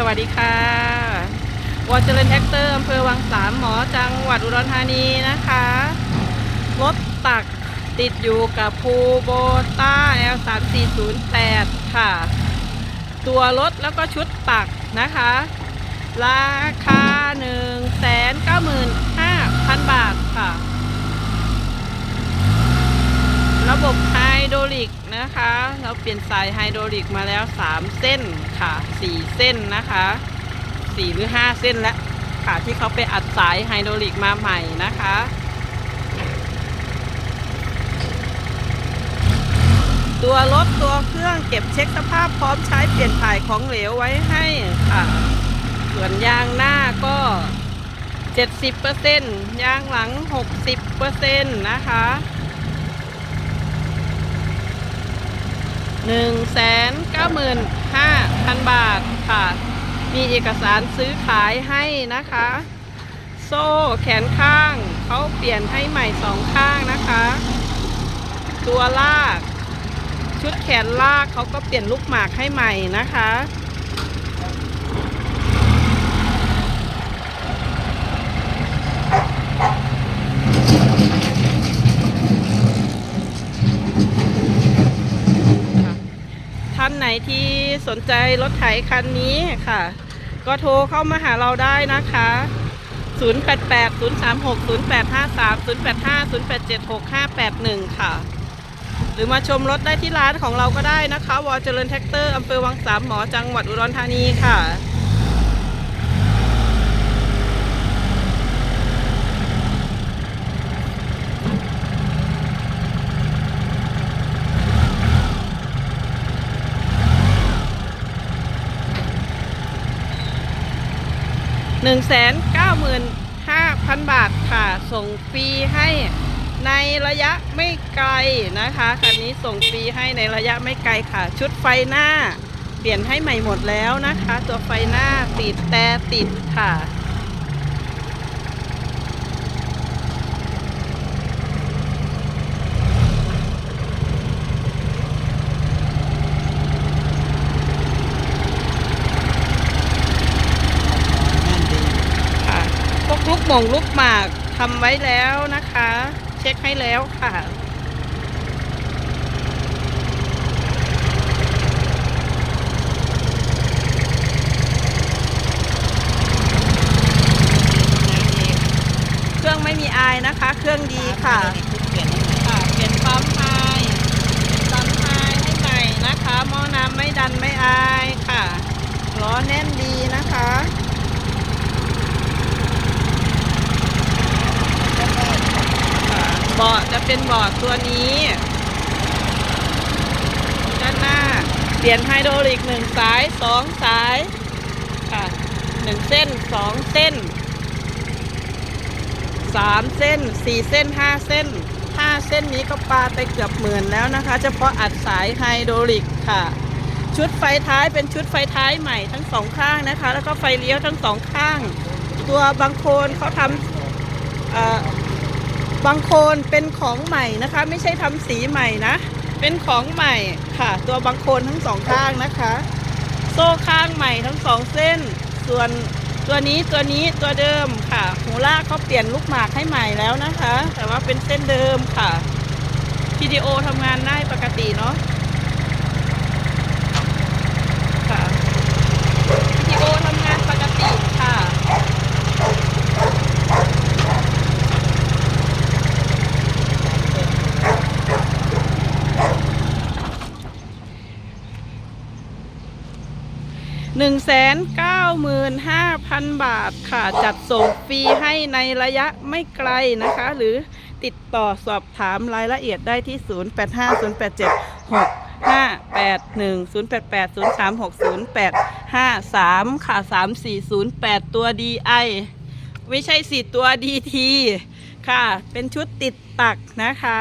สวัสดีค่ะวอเจริญแท็กเตอร์อำเภอวังสามหมอจังหวัดอุดรธานีนะคะ รถตักติดอยู่กับภูโบต้า L3408 ค่ะ ตัวรถแล้วก็ชุดตักนะคะ ราคา 195,000 บาทค่ะ ระบบไฮโดร ลิกนะคะ เราเปลี่ยนสายไฮโดรลิกมาแล้ว 3 เส้นค่ะ 4 เส้นนะคะ 4 หรือ 5 เส้นแล้วค่ะที่เขาไปอัดสายไฮโดรลิกมาใหม่นะคะตัวรถตัวเครื่องเก็บเช็คสภาพพร้อมใช้เปลี่ยนถ่ายของเหลวไว้ให้ค่ะ ส่วนยางหน้าก็ 70%ยางหลัง 60%นะคะ 1 9 5 0 0 0 บาทค่ะ มีเอกสารซื้อขายให้นะคะ โซ่แขนข้างเขาเปลี่ยนให้ใหม่สองข้างนะคะ ตัวลาก ชุดแขนลากเขาก็เปลี่ยนลูกหมากให้ใหม่นะคะานไหนที่สนใจรถไถคันนี้ค่ะ ก็โทรเข้ามาหาเราได้นะคะ 088 036 0853 085 087 6581 ค่ะ หรือมาชมรถได้ที่ร้านของเราก็ได้นะคะ วอเจริญแท็กเตอร์อำเภอวังสามหมอจังหวัดอุดรธานีค่ะ 1 9 5 0 0 0 บาทค่ะ ส่งฟรีให้ในระยะไม่ไกลนะคะคันนี้ส่งฟรีให้ในระยะไม่ไกลค่ะ ชุดไฟหน้า เปลี่ยนให้ใหม่หมดแล้วนะคะ ตัวไฟหน้าติดแต่ติดค่ะค่ะพวกลูก หม่งลูกหมากทำไว้แล้วนะคะ เช็คให้แล้วค่ะ เครื่องไม่มีอายนะคะ เครื่องดีค่ะค่ะเปลี่ยนปั๊มไฮปั๊มไฮให้ใหม่นะคะหม้อน้ำไม่ดันไม่อายค่ะล้อแน่นดีนะคะ ค่ะเบาะจะเป็นเบาะตัวนี้ ด้านหน้า เปลี่ยนไฮโดรลิกหนึ่งสายสองสายค่ะหนึ่งเส้นสองเส้นสามเส้นสี่เส้นห้าเส้นห้าเส้นนี้ก็ปาไปเกือบหมื่นแล้วนะคะ เฉพาะอัดสายไฮโดรลิกค่ะ ชุดไฟท้ายเป็นชุดไฟท้ายใหม่ทั้งสองข้างนะคะ แล้วก็ไฟเลี้ยวทั้งสองข้าง ตัวบางโคนเขาทำอ่อ บางโคนเป็นของใหม่นะคะ ไม่ใช่ทำสีใหม่นะ เป็นของใหม่ค่ะ ตัวบางโคนทั้งสองข้างนะคะ โซ่ข้างใหม่ทั้งสองเส้น ส่วนตัวนี้ตัวนี้ตัวเดิมค่ะ หูลากเขาเปลี่ยนลูกหมากให้ใหม่แล้วนะคะ แต่ว่าเป็นเส้นเดิมค่ะวิดีโอทำงานได้ปกติเนาะพีดีโอทำงานปกติค่ะ 1 9 5 0 0 0 บาทค่ะ จัดส่งฟรีให้ในระยะไม่ไกลนะคะ หรือติดต่อสอบถามรายละเอียดได้ที่ 0 8 5 0 8 7 6 5 8 1 0 8 8 0 3 6 0 8 5 3 ค่ะ 3 4 0 8 ตัว DI ไม่ใช่4ตัว DT ค่ะ เป็นชุดติดตักนะคะ